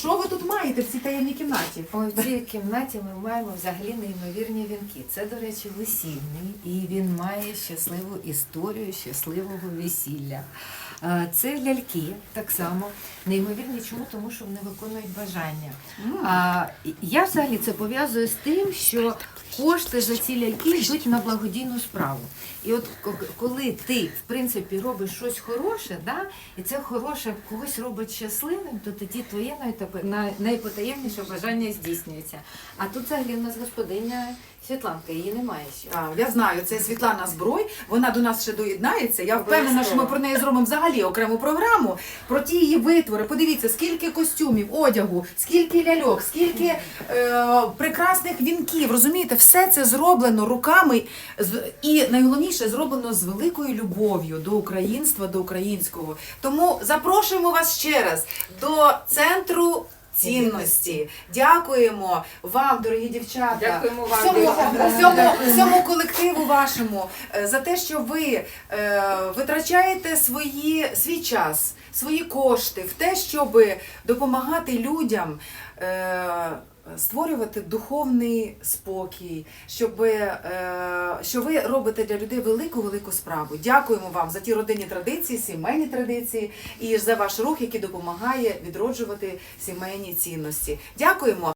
Що ви тут маєте в цій таємній кімнаті? Ой, в цій кімнаті ми маємо взагалі неймовірні вінки. Це, до речі, весільний, і він має щасливу історію щасливого весілля. Це ляльки так само. Неймовірні чому? Тому що вони виконують бажання. А я взагалі це пов'язую з тим, що кошти за ці ляльки йдуть на благодійну справу. І от ко- коли ти, в принципі, робиш щось хороше, да, і це хороше когось робить щасливим, то тоді твоє найпотаємніше бажання здійснюється. А тут взагалі у нас господиня Світланка, її немає ще. А, я знаю, це Світлана Зброй. Вона до нас ще доєднається. Я впевнена, що ми про неї зробимо взагалі окрему програму. Про ті її витвори. Подивіться, скільки костюмів, одягу, скільки ляльок, скільки е, прекрасних вінків. Розумієте, все це зроблено руками і найголовніше зроблено з великою любов'ю до українства, до українського. Тому запрошуємо вас ще раз до центру. Цінності, дякуємо вам, дорогі дівчата, Дякуємо вам, всьому, всьому, всьому колективу вашому е, за те, що ви е, витрачаєте свої, свій час, свої кошти в те, щоб допомагати людям. Е, Створювати духовний спокій, щоб е, що ви робите для людей велику велику справу. Дякуємо вам за ті родинні традиції, сімейні традиції і за ваш рух, який допомагає відроджувати сімейні цінності. Дякуємо.